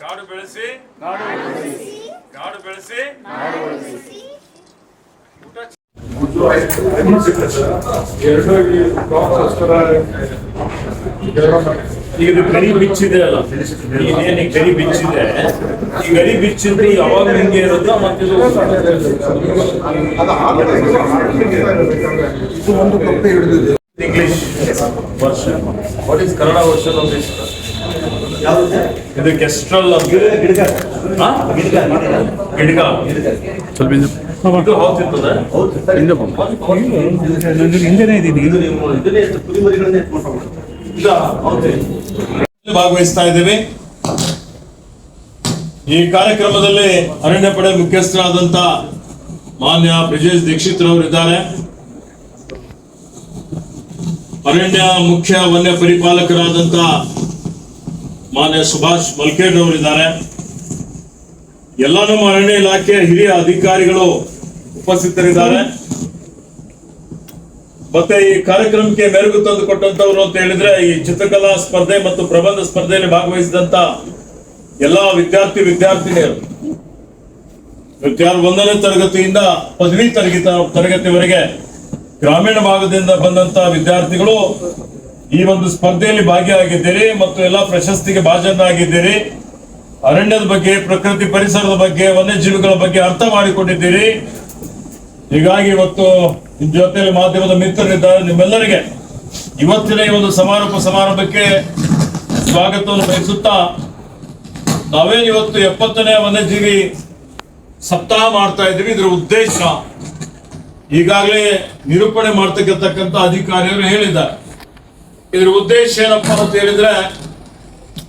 ಕಾಡು ಬೆಳೆಸಿ. ಕಾಡು ಬೆಳೆಸಿ. ಈಗ ಇದು ಗರಿ ಬಿಚ್ಚಿದೆ ಅಲ್ಲ. ಈಗೇನು ಈ ಗರಿ ಬಿಚ್ಚಿದೆ? ಈ ಗರಿ ಬಿಚ್ಚಿದ್ರೆ ಯಾವಾಗ ಹಿಂಗೆ ಇರುತ್ತೋ ಮತ್ತೆ ಇದು ಇದು ಒಂದು ಕಪ್ಪೆ ಹಿಡಿದಿದೆ. ಇಂಗ್ಲಿಷ್ ವರ್ಷ what is Kannada version of this ಇದು ಕೆಸ್ಟ್ರಲ್ ಗಿಡಗ ಇದು ಹೋಗ್ತಿರ್ತದೆ? ಹಿಂದೆನೇ ಹೌದು. ಭಾಗವಹಿಸ್ತಾ ಇದ್ದೇವೆ. ಈ ಕಾರ್ಯಕ್ರಮದಲ್ಲಿ ಅರಣ್ಯ ಪಡೆ ಮುಖ್ಯಸ್ಥರಾದಂತ ಮಾನ್ಯ ಬ್ರಿಜೇಶ್ ದೀಕ್ಷಿತ್ ರವರಿದ್ದಾರೆ ಅರಣ್ಯ ಮುಖ್ಯ ವನ್ಯ ಪರಿಪಾಲಕರಾದಂತ ಮಾನ್ಯ ಸುಭಾಷ್ ಮಲ್ಕೇಡ್ ಅವರಿದ್ದಾರೆ. ಎಲ್ಲ ನಮ್ಮ ಅರಣ್ಯ ಇಲಾಖೆಯ ಹಿರಿಯ ಅಧಿಕಾರಿಗಳು ಉಪಸ್ಥಿತರಿದ್ದಾರೆ. ಮತ್ತೆ ಈ ಕಾರ್ಯಕ್ರಮಕ್ಕೆ ಮೆರುಗು ತಂದು ಕೊಟ್ಟಂತವ್ರು ಅಂತ ಹೇಳಿದ್ರೆ, ಈ ಚಿತ್ರಕಲಾ ಸ್ಪರ್ಧೆ ಮತ್ತು ಪ್ರಬಂಧ ಸ್ಪರ್ಧೆಯಲ್ಲಿ ಭಾಗವಹಿಸಿದಂತ ಎಲ್ಲಾ ವಿದ್ಯಾರ್ಥಿ ವಿದ್ಯಾರ್ಥಿನಿಯರು. ವಿದ್ಯಾರ್ಥಿ ಒಂದನೇ ತರಗತಿಯಿಂದ ಪದವಿ ತರಗತಿ ತರಗತಿವರೆಗೆ ಗ್ರಾಮೀಣ ಭಾಗದಿಂದ ಬಂದಂತ ವಿದ್ಯಾರ್ಥಿಗಳು ಈ ಒಂದು ಸ್ಪರ್ಧೆಯಲ್ಲಿ ಭಾಗಿಯಾಗಿದ್ದೀರಿ ಮತ್ತು ಎಲ್ಲ ಪ್ರಶಸ್ತಿಗೆ ಭಾಜನಾಗಿದ್ದೀರಿ ಅರಣ್ಯದ ಬಗ್ಗೆ, ಪ್ರಕೃತಿ ಪರಿಸರದ ಬಗ್ಗೆ, ವನ್ಯಜೀವಿಗಳ ಬಗ್ಗೆ ಅರ್ಥ ಮಾಡಿಕೊಂಡಿದ್ದೀರಿ. ಹೀಗಾಗಿ ಇವತ್ತು ನಿಮ್ ಜೊತೆಯಲ್ಲಿ ಮಾಧ್ಯಮದ ಮಿತ್ರರಿದ್ದಾರೆ ನಿಮ್ಮೆಲ್ಲರಿಗೆ. ಇವತ್ತಿನ ಈ ಒಂದು ಸಮಾರೋಪ ಸಮಾರಂಭಕ್ಕೆ ಸ್ವಾಗತವನ್ನು ಬಯಸುತ್ತಾ ನಾವೇ ಇವತ್ತು ಎಪ್ಪತ್ತನೇ ವನ್ಯಜೀವಿ ಸಪ್ತಾಹ ಮಾಡ್ತಾ ಇದ್ದೀವಿ. ಇದರ ಉದ್ದೇಶ ಈಗಾಗಲೇ ನಿರೂಪಣೆ ಮಾಡ್ತಕ್ಕಂಥ ಅಧಿಕಾರಿಯವರು ಹೇಳಿದ್ದಾರೆ. ಇದರ ಉದ್ದೇಶ ಏನಪ್ಪಾ ಅಂತ ಹೇಳಿದ್ರೆ,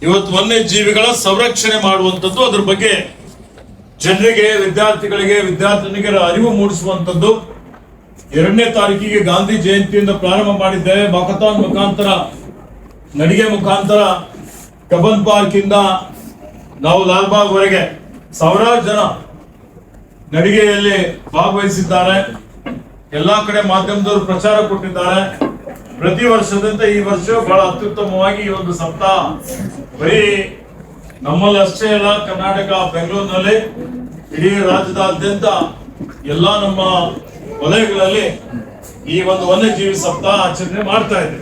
ಇವತ್ತು ವನ್ಯಜೀವಿಗಳ ಸಂರಕ್ಷಣೆ ಮಾಡುವಂಥದ್ದು, ಅದ್ರ ಬಗ್ಗೆ ಜನರಿಗೆ, ವಿದ್ಯಾರ್ಥಿಗಳಿಗೆ ವಿದ್ಯಾರ್ಥಿನಿಗೆ ಅರಿವು ಮೂಡಿಸುವಂಥದ್ದು. ಎರಡನೇ ತಾರೀಕಿಗೆ ಗಾಂಧಿ ಜಯಂತಿಯಿಂದ ಪ್ರಾರಂಭ ಮಾಡಿದ್ದೇವೆ ಬಕತಾನ್ ಮುಖಾಂತರ, ನಡಿಗೆ ಮುಖಾಂತರ ಕಬನ್ ಪಾರ್ಕ್ ಇಂದ ನಾವು ಲಾಲ್ಬಾಗ್ ವರೆಗೆ ಸಾವಿರಾರು ಜನ ನಡಿಗೆಯಲ್ಲಿ ಭಾಗವಹಿಸಿದ್ದಾರೆ. ಎಲ್ಲಾ ಕಡೆ ಮಾಧ್ಯಮದವರು ಪ್ರಚಾರ ಕೊಟ್ಟಿದ್ದಾರೆ. ಪ್ರತಿ ವರ್ಷದಂತೆ ಈ ವರ್ಷ ಬಹಳ ಅತ್ಯುತ್ತಮವಾಗಿ ಈ ಒಂದು ಸಪ್ತಾಹ. ಬರೀ ನಮ್ಮಲ್ಲಿ ಅಷ್ಟೇ ಅಲ್ಲ, ಕರ್ನಾಟಕ, ಬೆಂಗಳೂರಿನಲ್ಲಿ ಇಡೀ ರಾಜ್ಯದಾದ್ಯಂತ ಎಲ್ಲ ನಮ್ಮ ವಲಯಗಳಲ್ಲಿ ಈ ಒಂದು ವನ್ಯಜೀವಿ ಸಪ್ತಾಹ ಆಚರಣೆ ಮಾಡ್ತಾ ಇದೆ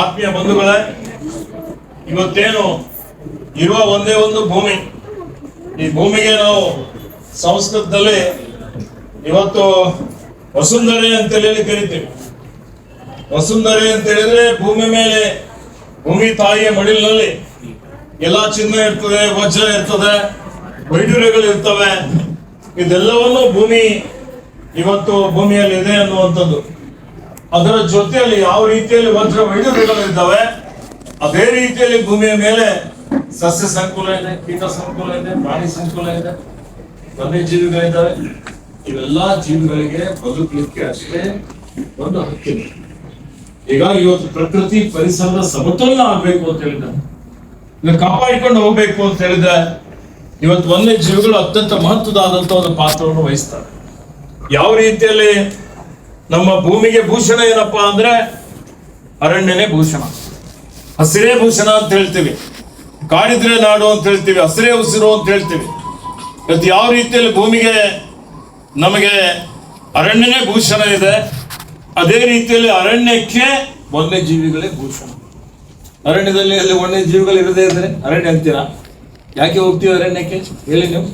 ಆತ್ಮೀಯ ಬಂಧುಗಳೇ, ಇವತ್ತೇನು ಇರುವ ಒಂದೇ ಒಂದು ಭೂಮಿ. ಈ ಭೂಮಿಗೆ ನಾವು ಸಂಸ್ಕೃತದಲ್ಲಿ ಇವತ್ತು ವಸುಂಧರೆ ಅಂತ ಹೇಳಿ ಕರಿತೀವಿ. ವಸುಂಧರೆ ಅಂತ ಹೇಳಿದ್ರೆ ಭೂಮಿ ಮೇಲೆ ಭೂಮಿ ತಾಯಿಯ ಮಡಿಲಿನಲ್ಲಿ ಎಲ್ಲಾ ಚಿನ್ನ ಇರ್ತದೆ, ವಜ್ರ ಇರ್ತದೆ ವೈಡೂರ್ಯಗಳು ಇರ್ತವೆ. ಇದೆಲ್ಲವನ್ನು ಭೂಮಿ ಇವತ್ತು ಭೂಮಿಯಲ್ಲಿ ಇದೆ ಅನ್ನುವಂಥದ್ದು. ಅದರ ಜೊತೆಯಲ್ಲಿ ಯಾವ ರೀತಿಯಲ್ಲಿ ವಜ್ರ ವೈಡೂರ್ಯಗಳು ಇದ್ದಾವೆ, ಅದೇ ರೀತಿಯಲ್ಲಿ ಭೂಮಿಯ ಮೇಲೆ ಸಸ್ಯ ಸಂಕುಲ ಇದೆ, ಕೀಟ ಸಂಕುಲ ಇದೆ, ಪ್ರಾಣಿ ಸಂಕುಲ ಇದೆ ವನ್ಯಜೀವಿಗಳಿದ್ದಾವೆ ಇವೆಲ್ಲಾ ಜೀವಿಗಳಿಗೆ ಬದುಕಲಿಕ್ಕೆ ಅಷ್ಟೇ ಒಂದು ಹಕ್ಕಿದೆ. ಹೀಗಾಗಿ ಇವತ್ತು ಪ್ರಕೃತಿ ಪರಿಸರದ ಸಮತೋಲನ ಆಗ್ಬೇಕು ಅಂತ ಹೇಳಿದ. ಕಾಪಾಡಿಕೊಂಡು ಹೋಗ್ಬೇಕು ಅಂತ ಹೇಳಿದ್ರೆ ಇವತ್ತು ಒಂದೇ ಜೀವಿಗಳು ಅತ್ಯಂತ ಮಹತ್ವದಾದಂತ ಒಂದು ಪಾತ್ರವನ್ನು ವಹಿಸ್ತಾರೆ. ಯಾವ ರೀತಿಯಲ್ಲಿ ನಮ್ಮ ಭೂಮಿಗೆ ಭೂಷಣ ಏನಪ್ಪಾ ಅಂದ್ರೆ ಅರಣ್ಯನೇ ಭೂಷಣ. ಹಸಿರೇ ಭೂಷಣ ಅಂತ ಹೇಳ್ತೀವಿ. ಕಾಡಿದ್ರೆ ನಾಡು ಅಂತ ಹೇಳ್ತೀವಿ. ಹಸಿರೇ ಉಸಿರು ಅಂತ ಹೇಳ್ತೀವಿ. ಇವತ್ತು ಯಾವ ರೀತಿಯಲ್ಲಿ ಭೂಮಿಗೆ ನಮಗೆ ಅರಣ್ಯನೇ ಭೂಷಣ ಇದೆ. ಅದೇ ರೀತಿಯಲ್ಲಿ ಅರಣ್ಯಕ್ಕೆ ವನ್ಯಜೀವಿಗಳೇ ಭೂಷಣ. ಅರಣ್ಯದಲ್ಲಿ ಅಲ್ಲಿ ವನ್ಯಜೀವಿಗಳು ಇರದೇ ಇದ್ರೆ ಅರಣ್ಯ ಅಂತೀರಾ? ಯಾಕೆ ಹೋಗ್ತೀವಿ ಅರಣ್ಯಕ್ಕೆ? ಹೇಳಿ ನೀವು.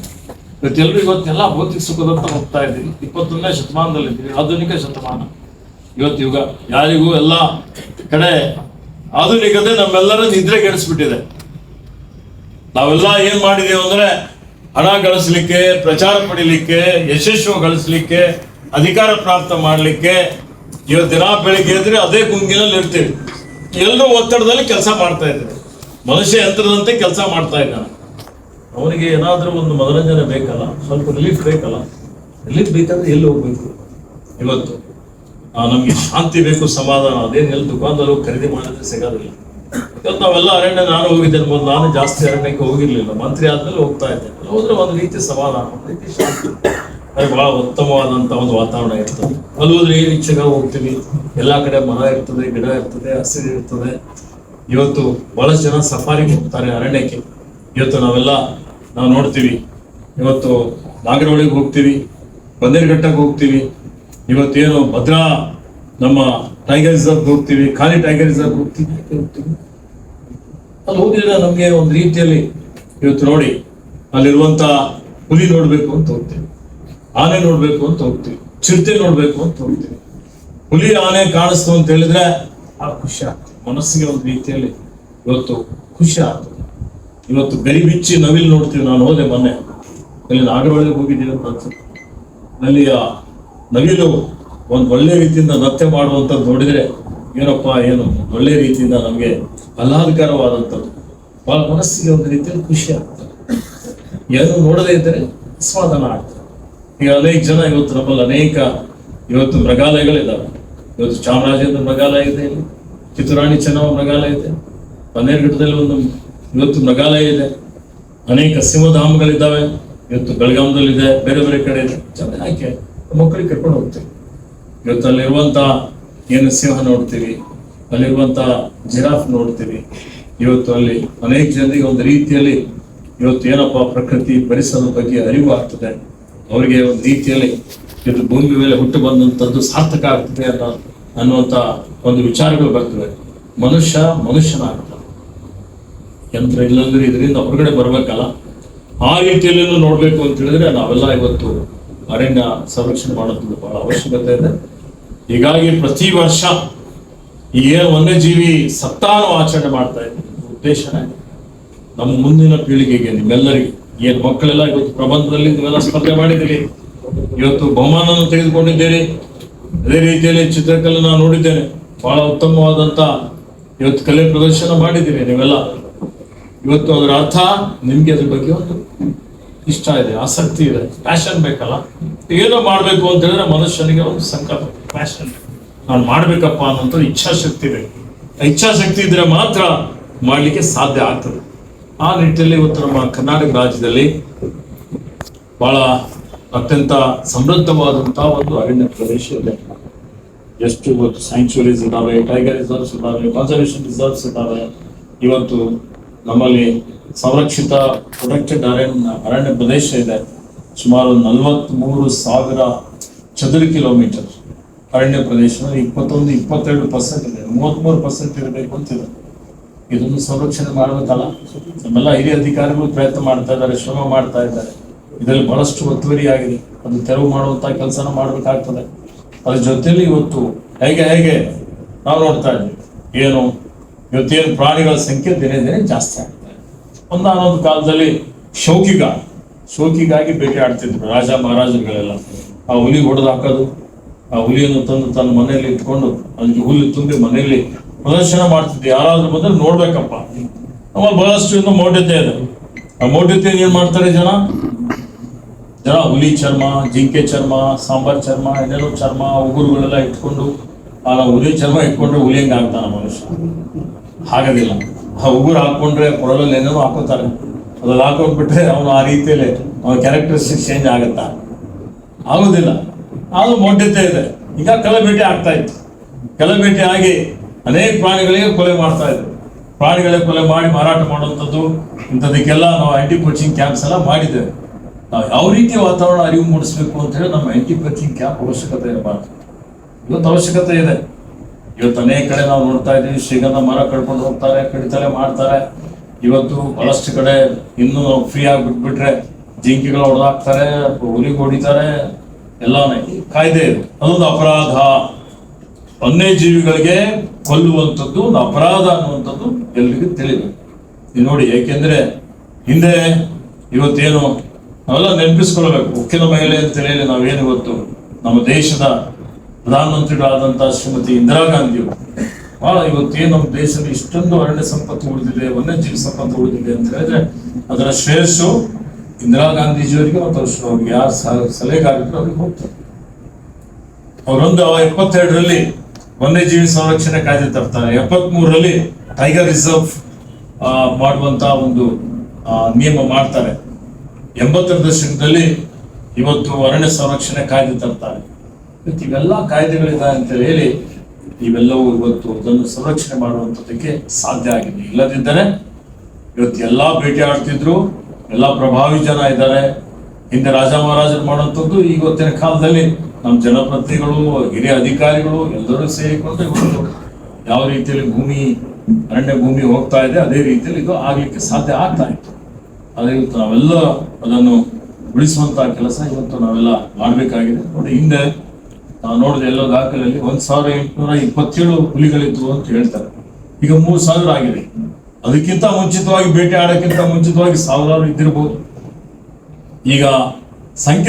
ಇವತ್ತೆಲ್ಲರೂ ಇವತ್ತೆಲ್ಲ ಭೌತಿಕ ಸುಖದಂತ ಹೋಗ್ತಾ ಇದ್ದೀವಿ. ಇಪ್ಪತ್ತೊಂದನೇ ಶತಮಾನದಲ್ಲಿ ಇದ್ದೀವಿ. ಆಧುನಿಕ ಶತಮಾನ. ಇವತ್ತು ಯುಗ. ಯಾರಿಗೂ ಎಲ್ಲ ಕಡೆ ಆಧುನಿಕತೆ ನಮ್ಮೆಲ್ಲರ ನಿದ್ರೆಗೆಡಿಸ್ಬಿಟ್ಟಿದೆ. ನಾವೆಲ್ಲ ಏನ್ ಮಾಡಿದೀವಿ ಅಂದ್ರೆ ಹಣ ಗಳಿಸ್ಲಿಕ್ಕೆ, ಪ್ರಚಾರ ಪಡಿಲಿಕ್ಕೆ, ಯಶಸ್ಸು ಗಳಿಸ್ಲಿಕ್ಕೆ, ಅಧಿಕಾರ ಪ್ರಾಪ್ತ ಮಾಡ್ಲಿಕ್ಕೆ ಇವತ್ತು ದಿನ ಬೆಳಿಗ್ಗೆ ಎದ್ರೆ ಅದೇ ಗುಂಗಿನಲ್ಲಿ ಇರ್ತೀವಿ. ಎಲ್ಲರೂ ಒತ್ತಡದಲ್ಲಿ ಕೆಲಸ ಮಾಡ್ತಾ ಇದ್ದಾರೆ. ಮನುಷ್ಯ ಯಂತ್ರದಂತೆ ಕೆಲಸ ಮಾಡ್ತಾ ಇದ್ದಾನೆ. ಅವನಿಗೆ ಏನಾದರೂ ಒಂದು ಮನೋರಂಜನೆ ಬೇಕಲ್ಲ, ಸ್ವಲ್ಪ ರಿಲೀಫ್ ಬೇಕಲ್ಲ? ರಿಲೀಫ್ ಬೇಕಂದ್ರೆ ಎಲ್ಲಿ ಹೋಗ್ಬೇಕು? ಇವತ್ತು. ನಮ್ಗೆ ಶಾಂತಿ ಬೇಕು, ಸಮಾಧಾನ. ಅದೇನು ಎಲ್ಲಿ ದುಕಾನದಲ್ಲಿ ಹೋಗಿ ಖರೀದಿ ಮಾಡಿದ್ರೆ ಸಿಗೋದಿಲ್ಲ. ಇವತ್ತು ನಾವೆಲ್ಲ ಅರಣ್ಯ ನಾನು ಹೋಗಿದ್ದೇನೆ, ಮೊದಲು ನಾನು ಜಾಸ್ತಿ ಅರಣ್ಯಕ್ಕೆ ಹೋಗಿರ್ಲಿಲ್ಲ. ಮಂತ್ರಿ ಆದ್ಮೇಲೆ ಹೋಗ್ತಾ ಇದ್ದೆ. ಹೋದ್ರೆ ಒಂದು ರೀತಿ ಸಮಾಧಾನ, ಒಂದು ರೀತಿ ಶಾಂತಿ. ಅದು ಬಹಳ ಉತ್ತಮವಾದಂತ ಒಂದು ವಾತಾವರಣ ಇರ್ತದೆ. ಅಲ್ಲಿ ಹೋದ್ರೆ ಏನ್ ಇಚ್ಛೆಗ ಹೋಗ್ತೀವಿ. ಎಲ್ಲಾ ಕಡೆ ಮರ ಇರ್ತದೆ, ಗಿಡ ಇರ್ತದೆ, ಹಸಿರು ಇರ್ತದೆ. ಇವತ್ತು ಬಹಳಷ್ಟು ಜನ ಸಫಾರಿಗೆ ಹೋಗ್ತಾರೆ ಅರಣ್ಯಕ್ಕೆ. ಇವತ್ತು ನಾವೆಲ್ಲ ನಾವು ನೋಡ್ತೀವಿ. ಇವತ್ತು ನಾಗರಹೊಳಿಗೆ ಹೋಗ್ತೀವಿ, ಬಂದೇರ್ಘಟ್ಟಕ್ಕೆ ಹೋಗ್ತೀವಿ. ಇವತ್ತೇನು ಭದ್ರಾ ನಮ್ಮ ಟೈಗರ್ ರಿಸರ್ವ್ ಹೋಗ್ತೀವಿ, ಖಾಲಿ ಟೈಗರ್ ರಿಸರ್ವ್ ಹೋಗ್ತೀವಿ. ಹೋಗ್ತೀವಿ? ಅಲ್ಲಿ ಹೋಗಿದ್ರೆ ನಮಗೆ ಒಂದು ರೀತಿಯಲ್ಲಿ ಇವತ್ತು ನೋಡಿ ಅಲ್ಲಿರುವಂತ ಹುಲಿ ನೋಡಬೇಕು ಅಂತ ಹೋಗ್ತೀವಿ. ಆನೆ ನೋಡ್ಬೇಕು ಅಂತ ಹೋಗ್ತೀವಿ. ಚಿರತೆ ನೋಡ್ಬೇಕು ಅಂತ ಹೋಗ್ತೀವಿ. ಹುಲಿ, ಆನೆ ಕಾಣಿಸ್ತು ಅಂತ ಹೇಳಿದ್ರೆ ಆ ಖುಷಿ ಆಗ್ತದೆ. ಮನಸ್ಸಿಗೆ ಒಂದು ರೀತಿಯಲ್ಲಿ ಇವತ್ತು ಖುಷಿ ಆಗ್ತದೆ. ಇವತ್ತು ಗರಿ ಬಿಚ್ಚಿ ನವಿಲ್ ನೋಡ್ತೀವಿ. ನಾನು ಹೋದೆ ಮೊನ್ನೆ. ಅಲ್ಲಿ ನಾಗರಹೊಳೆಗೆ ಹೋಗಿದ್ದೀವಿ ಅಂತ ಅನ್ಸುತ್ತೆ. ಅಲ್ಲಿ ಆ ನವಿಲು ಒಂದು ಒಳ್ಳೆ ರೀತಿಯಿಂದ ನೃತ್ಯ ಮಾಡುವಂಥದ್ದು ನೋಡಿದ್ರೆ ಏನಪ್ಪ, ಏನು? ಒಳ್ಳೆ ರೀತಿಯಿಂದ ನಮಗೆ ಆಹ್ಲಾದಕರವಾದಂಥದ್ದು ಬಹಳ ಮನಸ್ಸಿಗೆ ಒಂದು ರೀತಿಯಲ್ಲಿ ಖುಷಿ ಆಗ್ತದೆ. ಏನು ನೋಡದೇ ಇದ್ದರೆ ಸ್ವಾದನ ಆಗ್ತದೆ. ಈಗ ಅನೇಕ ಜನ ಇವತ್ತು ನಮ್ಮಲ್ಲಿ ಅನೇಕ ಇವತ್ತು ಮೃಗಾಲಯಗಳಿದ್ದಾವೆ ಇವತ್ತು ಚಾಮರಾಜೇಂದ್ರ ಮೃಗಾಲಯ ಇದೆ ಇಲ್ಲಿ ಕಿತ್ತೂರಾಣಿ ಚೆನ್ನಮ್ಮ ಮೃಗಾಲಯ ಇದೆ ಬನ್ನೇರುಘಟ್ಟದಲ್ಲಿ ಒಂದು ಇವತ್ತು ಮೃಗಾಲಯ ಇದೆ. ಅನೇಕ ಸಿಂಹಧಾಮಗಳಿದ್ದಾವೆ ಇವತ್ತು ಬೆಳಗಾಮದಲ್ಲಿದೆ ಬೇರೆ ಬೇರೆ ಕಡೆ ಇದೆ. ಜನ ಯಾಕೆ ಮಕ್ಕಳಿಗೆ ಕರ್ಕೊಂಡು ಹೋಗ್ತೀವಿ. ಇವತ್ತು ಅಲ್ಲಿರುವಂತ ಏನು ಸಿಂಹ ನೋಡ್ತೀವಿ, ಅಲ್ಲಿರುವಂತ ಜಿರಾಫ್ ನೋಡ್ತೀವಿ. ಇವತ್ತು ಅಲ್ಲಿ ಅನೇಕ ಜನರಿಗೆ ಒಂದು ರೀತಿಯಲ್ಲಿ ಇವತ್ತು ಏನಪ್ಪ ಪ್ರಕೃತಿ ಪರಿಸರದ ಬಗ್ಗೆ ಅರಿವು ಆಗ್ತದೆ. ಅವರಿಗೆ ಒಂದು ರೀತಿಯಲ್ಲಿ ಇದು ಭೂಮಿ ಮೇಲೆ ಹುಟ್ಟು ಬಂದಂಥದ್ದು ಸಾರ್ಥಕ ಆಗ್ತದೆ ಅನ್ನೋ ಅನ್ನುವಂಥ ಒಂದು ವಿಚಾರಗಳು ಬರ್ತವೆ. ಮನುಷ್ಯ ಮನುಷ್ಯನಾಗ್ತಾನೆ ಯಂತ್ರ ಇಲ್ಲಂದ್ರೆ ಇದರಿಂದ ಹೊರಗಡೆ ಬರಬೇಕಲ್ಲ. ಆ ರೀತಿಯಲ್ಲಿ ನೋಡ್ಬೇಕು ಅಂತ ಹೇಳಿದ್ರೆ ನಾವೆಲ್ಲ ಇವತ್ತು ಅರಣ್ಯ ಸಂರಕ್ಷಣೆ ಮಾಡೋದು ಬಹಳ ಅವಶ್ಯಕತೆ ಇದೆ. ಹೀಗಾಗಿ ಪ್ರತಿ ವರ್ಷ ಈ ಏನು ವನ್ಯಜೀವಿ ಸತ್ತಾನು ಆಚರಣೆ ಮಾಡ್ತಾ ಇದ್ದೀವಿ ಉದ್ದೇಶನೇ ನಮ್ಮ ಮುಂದಿನ ಪೀಳಿಗೆಗೆ ನಿಮ್ಮೆಲ್ಲರಿಗೆ. ಏನ್ ಮಕ್ಕಳೆಲ್ಲ ಇವತ್ತು ಪ್ರಬಂಧದಲ್ಲಿ ನೀವೆಲ್ಲ ಸ್ಪರ್ಧೆ ಮಾಡಿದ್ದೀರಿ ಇವತ್ತು ಬಹುಮಾನವನ್ನು ತೆಗೆದುಕೊಂಡಿದ್ದೀರಿ. ಅದೇ ರೀತಿಯಲ್ಲಿ ಚಿತ್ರಕಲೆ ನಾನು ನೋಡಿದ್ದೇನೆ. ಬಹಳ ಉತ್ತಮವಾದಂತ ಇವತ್ತು ಕಲೆ ಪ್ರದರ್ಶನ ಮಾಡಿದ್ದೀರಿ ನೀವೆಲ್ಲ. ಇವತ್ತು ಅದರ ಅರ್ಥ ನಿಮ್ಗೆ ಅದ್ರ ಬಗ್ಗೆ ಒಂದು ಇಷ್ಟ ಇದೆ, ಆಸಕ್ತಿ ಇದೆ. ಪ್ಯಾಷನ್ ಬೇಕಲ್ಲ? ಏನೋ ಮಾಡಬೇಕು ಅಂತ ಹೇಳಿದ್ರೆ ಮನುಷ್ಯನಿಗೆ ಒಂದು ಸಂಕಲ್ಪ ಪ್ಯಾಷನ್ ನಾನು ಮಾಡ್ಬೇಕಪ್ಪ ಅನ್ನೋಂಥ ಇಚ್ಛಾಶಕ್ತಿ ಬೇಕು ಆ ಇಚ್ಛಾಶಕ್ತಿ ಇದ್ರೆ ಮಾತ್ರ ಮಾಡ್ಲಿಕ್ಕೆ ಸಾಧ್ಯ ಆಗ್ತದೆ. ಆ ನಿಟ್ಟಿನಲ್ಲಿ ಇವತ್ತು ನಮ್ಮ ಕರ್ನಾಟಕ ರಾಜ್ಯದಲ್ಲಿ ಬಹಳ ಅತ್ಯಂತ ಸಮೃದ್ಧವಾದಂತಹ ಒಂದು ಅರಣ್ಯ ಪ್ರದೇಶ ಇದೆ. ಎಷ್ಟು ಇವತ್ತು ಸ್ಯಾಂಕ್ಚುರೀಸ್ ಇದ್ದಾವೆ ಟೈಗರ್ ರಿಸರ್ವ್ಸ್ ಇದ್ದಾವೆ ಕನ್ಸರ್ವೇಷನ್ ರಿಸರ್ವ್ಸ್ ಇದ್ದಾವೆ ಇವತ್ತು ನಮ್ಮಲ್ಲಿ ಸಂರಕ್ಷಿತ ಪ್ರೊಟೆಕ್ಟೆಡ್ ಅರಣ್ಯ ಅರಣ್ಯ ಪ್ರದೇಶ ಇದೆ. ಸುಮಾರು ನಲವತ್ಮೂರು ಸಾವಿರ ಚದುರ ಕಿಲೋಮೀಟರ್ ಅರಣ್ಯ ಪ್ರದೇಶ ಇಪ್ಪತ್ತೊಂದು, ಇಪ್ಪತ್ತೆರಡು ಪರ್ಸೆಂಟ್ ಇದೆ. ಮೂವತ್ಮೂರು ಪರ್ಸೆಂಟ್ ಇರಬೇಕು ಅಂತಿದೆ. ಇದನ್ನು ಸಂರಕ್ಷಣೆ ಮಾಡಬೇಕಲ್ಲ? ನಮ್ಮೆಲ್ಲ ಹಿರಿಯ ಅಧಿಕಾರಿಗಳು ಪ್ರಯತ್ನ ಮಾಡ್ತಾ ಇದ್ದಾರೆ, ಶ್ರಮ ಮಾಡ್ತಾ ಇದ್ದಾರೆ. ಇದರಲ್ಲಿ ಬಹಳಷ್ಟು ಒತ್ತುವರಿ ಆಗಿದೆ. ಅದು ತೆರವು ಮಾಡುವಂತಹ ಕೆಲಸನ ಮಾಡಬೇಕಾಗ್ತದೆ. ಅದ್ರ ಜೊತೆಯಲ್ಲಿ ಇವತ್ತು ಹೇಗೆ ಹೇಗೆ ನಾವು ನೋಡ್ತಾ ಇದ್ದೀವಿ ಏನು, ಇವತ್ತೇನು ಪ್ರಾಣಿಗಳ ಸಂಖ್ಯೆ ದಿನೇ ದಿನೇ ಜಾಸ್ತಿ ಆಗ್ತದೆ ಒಂದಾನೊಂದು ಕಾಲದಲ್ಲಿ ಶೌಕಿಗ, ಶೌಕಿಗಾಗಿ ಬೇಟೆ ಆಡ್ತಿದ್ರು ರಾಜ ಮಹಾರಾಜರುಗಳೆಲ್ಲ. ಆ ಹುಲಿ ಹೊಡೆದು ಹಾಕೋದು, ಆ ಹುಲಿಯನ್ನು ತಂದು ತನ್ನ ಮನೆಯಲ್ಲಿ ಇಟ್ಕೊಂಡು, ಅದಕ್ಕೆ ಹುಲ್ಲು ತುಂಬಿ ಮನೆಯಲ್ಲಿ ಪ್ರದರ್ಶನ ಮಾಡ್ತಿದ್ದೆ. ಯಾರಾದ್ರೂ ಬಂದ್ರೆ ನೋಡ್ಬೇಕಪ್ಪ. ನಮ್ಮಲ್ಲಿ ಬಹಳಷ್ಟು ಇನ್ನು ಮೌಢ್ಯತೆ ಇದೆ. ಆ ಮೌಢ್ಯತೆ ಏನ್ ಮಾಡ್ತಾರೆ ಜನ? ಜನ ಹುಲಿ ಚರ್ಮ, ಜಿಂಕೆ ಚರ್ಮ, ಸಾಂಬಾರ್ ಚರ್ಮ, ಏನೇನೋ ಚರ್ಮ, ಉಗುರುಗಳೆಲ್ಲ ಇಟ್ಕೊಂಡು, ಆ ಹುಲಿ ಚರ್ಮ ಇಟ್ಕೊಂಡ್ರೆ ಹುಲಿ ಹೆಂಗ್ ಆಗ್ತಾನ ಮನುಷ್ಯ. ಹಾಗೋದಿಲ್ಲ. ಆ ಉಗುರು ಹಾಕೊಂಡ್ರೆ ಕೊರಳಲ್ಲಿ ಏನೇನೋ ಹಾಕೋತಾರೆ. ಅದ್ರಲ್ಲಿ ಹಾಕೊಂಡ್ಬಿಟ್ರೆ ಅವನು ಆ ರೀತಿಯಲ್ಲಿ ಅವನ ಕ್ಯಾರೆಕ್ಟರಿಸ್ಟಿಕ್ ಚೇಂಜ್ ಆಗುತ್ತಾ? ಆಗೋದಿಲ್ಲ. ಅದು ಮೌಢ್ಯತೆ ಇದೆ. ಈಗ ಕಲಬೇಟೆ ಆಗ್ತಾ ಇತ್ತು. ಕಲಬೇಟೆ ಆಗಿ ಅನೇಕ ಪ್ರಾಣಿಗಳಿಗೆ ಕೊಲೆ ಮಾಡ್ತಾ ಇದ್ರು. ಪ್ರಾಣಿಗಳಿಗೆ ಕೊಲೆ ಮಾಡಿ ಮಾರಾಟ ಮಾಡುವಂಥದ್ದು, ಇಂಥದಕ್ಕೆಲ್ಲ ನಾವು ಆಂಟಿ ಪರ್ಚಿಂಗ್ ಕ್ಯಾಂಪ್ಸ್ ಎಲ್ಲ ಮಾಡಿದ್ದೇವೆ. ನಾವು ಯಾವ ರೀತಿ ವಾತಾವರಣ ಅರಿವು ಮೂಡಿಸ್ಬೇಕು ಅಂತ ಹೇಳಿ ನಮ್ಮ ಆ್ಯಂಟಿ ಕೋಚಿಂಗ್ ಕ್ಯಾಂಪ್ ಅವಶ್ಯಕತೆ ಇರಬಾರ್ದು. ಇವತ್ತು ಅವಶ್ಯಕತೆ ಇದೆ. ಇವತ್ತು ಅನೇಕ ಕಡೆ ನಾವು ನೋಡ್ತಾ ಇದ್ದೀವಿ ಶ್ರೀಗಂಧ ಮರ ಕಡ್ಕೊಂಡು ಹೋಗ್ತಾರೆ, ಕಡಿತಲೆ ಮಾಡ್ತಾರೆ. ಇವತ್ತು ಬಹಳಷ್ಟು ಕಡೆ ಇನ್ನೂ ಫ್ರೀ ಆಗಿ ಬಿಟ್ಬಿಟ್ರೆ ಜಿಂಕೆಗಳು ಹೊಡೆದಾಕ್ತಾರೆ ಹುಲಿಗೆ ಹೊಡಿತಾರೆ, ಎಲ್ಲಾನೇ. ಈ ಕಾಯ್ದೆ ಇದೆ. ಅದೊಂದು ಅಪರಾಧ. ವನ್ಯಜೀವಿಗಳಿಗೆ ಕೊಲ್ಲುವಂಥದ್ದು, ಒಂದು ಅಪರಾಧ ಅನ್ನುವಂಥದ್ದು ಎಲ್ರಿಗೂ ತಿಳಿಬೇಕು. ನೀವು ನೋಡಿ, ಏಕೆಂದ್ರೆ ಹಿಂದೆ ಇವತ್ತೇನು ನಾವೆಲ್ಲ ನೆನಪಿಸ್ಕೊಳ್ಬೇಕು. ಉಕ್ಕಿನ ಮಹಿಳೆ ಅಂತ ಹೇಳಿ ನಾವೇನು ಗೊತ್ತು? ನಮ್ಮ ದೇಶದ ಪ್ರಧಾನಮಂತ್ರಿಗಳಾದಂತಹ ಶ್ರೀಮತಿ ಇಂದಿರಾ ಗಾಂಧಿಯವರು. ಬಹಳ ಇವತ್ತೇನು ನಮ್ಮ ದೇಶದಲ್ಲಿ ಇಷ್ಟೊಂದು ಅರಣ್ಯ ಸಂಪತ್ತು ಉಳಿದಿದೆ, ವನ್ಯಜೀವಿ ಸಂಪತ್ತು ಉಳಿದಿದೆ ಅಂತ ಹೇಳಿದ್ರೆ ಅದರ ಶ್ರೇಯಸ್ಸು ಇಂದಿರಾ ಗಾಂಧೀಜಿಯವರಿಗೆ ಮತ್ತು ಅವ್ರ ಅವ್ರಿಗೆ ಯಾರು ಸಲಹೆಗಾರರು ಅವ್ರಿಗೆ ಹೋಗ್ತಾರೆ. ಅವರೊಂದು ಎಪ್ಪತ್ತೆರಡರಲ್ಲಿ ವನ್ಯಜೀವಿ ಸಂರಕ್ಷಣೆ ಕಾಯ್ದೆ ತರ್ತಾರೆ. ಎಪ್ಪತ್ತ್ ಮೂರರಲ್ಲಿ ಟೈಗರ್ ರಿಸರ್ವ್ ಮಾಡುವಂತ ಒಂದು ನಿಯಮ ಮಾಡ್ತಾರೆ. ಎಂಬತ್ತರ ದಶಕದಲ್ಲಿ ಇವತ್ತು ಅರಣ್ಯ ಸಂರಕ್ಷಣೆ ಕಾಯ್ದೆ ತರ್ತಾರೆ. ಇವತ್ತು ಇವೆಲ್ಲ ಕಾಯ್ದೆಗಳಿದೆ ಅಂತ ಹೇಳಿ ಇವೆಲ್ಲವೂ ಇವತ್ತು ಅದನ್ನು ಸಂರಕ್ಷಣೆ ಮಾಡುವಂಥದ್ದಕ್ಕೆ ಸಾಧ್ಯ ಆಗಿದೆ. ಇಲ್ಲದಿದ್ದರೆ ಇವತ್ತು ಎಲ್ಲಾ ಭೇಟಿ ಆಡ್ತಿದ್ರು, ಎಲ್ಲಾ ಪ್ರಭಾವಿ ಜನ ಇದ್ದಾರೆ. ಹಿಂದೆ ರಾಜ ಮಹಾರಾಜರು ಮಾಡುವಂಥದ್ದು ಇವತ್ತಿನ ಕಾಲದಲ್ಲಿ ನಮ್ಮ ಜನಪ್ರತಿನಿಧಿಗಳು, ಹಿರಿಯ ಅಧಿಕಾರಿಗಳು, ಎಲ್ಲರೂ ಸೇರಿಕೊಂಡು ಇವತ್ತು ಯಾವ ರೀತಿಯಲ್ಲಿ ಭೂಮಿ, ಅರಣ್ಯ ಭೂಮಿ ಹೋಗ್ತಾ ಇದೆ, ಅದೇ ರೀತಿಯಲ್ಲಿ ಇದು ಆಗ್ಲಿಕ್ಕೆ ಸಾಧ್ಯ ಆಗ್ತಾ ಇತ್ತು. ಅದೇ ಇವತ್ತು ನಾವೆಲ್ಲ ಅದನ್ನು ಉಳಿಸುವಂತಹ ಕೆಲಸ ಇವತ್ತು ನಾವೆಲ್ಲ ಮಾಡಬೇಕಾಗಿದೆ. ನೋಡಿ, ಹಿಂದೆ ನಾವು ನೋಡಿದ ಎಲ್ಲ ದಾಖಲೆಯಲ್ಲಿ ಒಂದ್ ಸಾವಿರ ಎಂಟುನೂರ ಇಪ್ಪತ್ತೇಳು ಹುಲಿಗಳಿದ್ವು ಅಂತ ಹೇಳ್ತಾರೆ. ಈಗ ಮೂರು ಸಾವಿರ ಆಗಿದೆ. ಅದಕ್ಕಿಂತ ಮುಂಚಿತವಾಗಿ ಬೇಟೆ ಆಡೋಕ್ಕಿಂತ ಮುಂಚಿತವಾಗಿ ಸಾವಿರಾರು ಇದ್ದಿರಬಹುದು ಈಗ ಸಂಖ್ಯೆ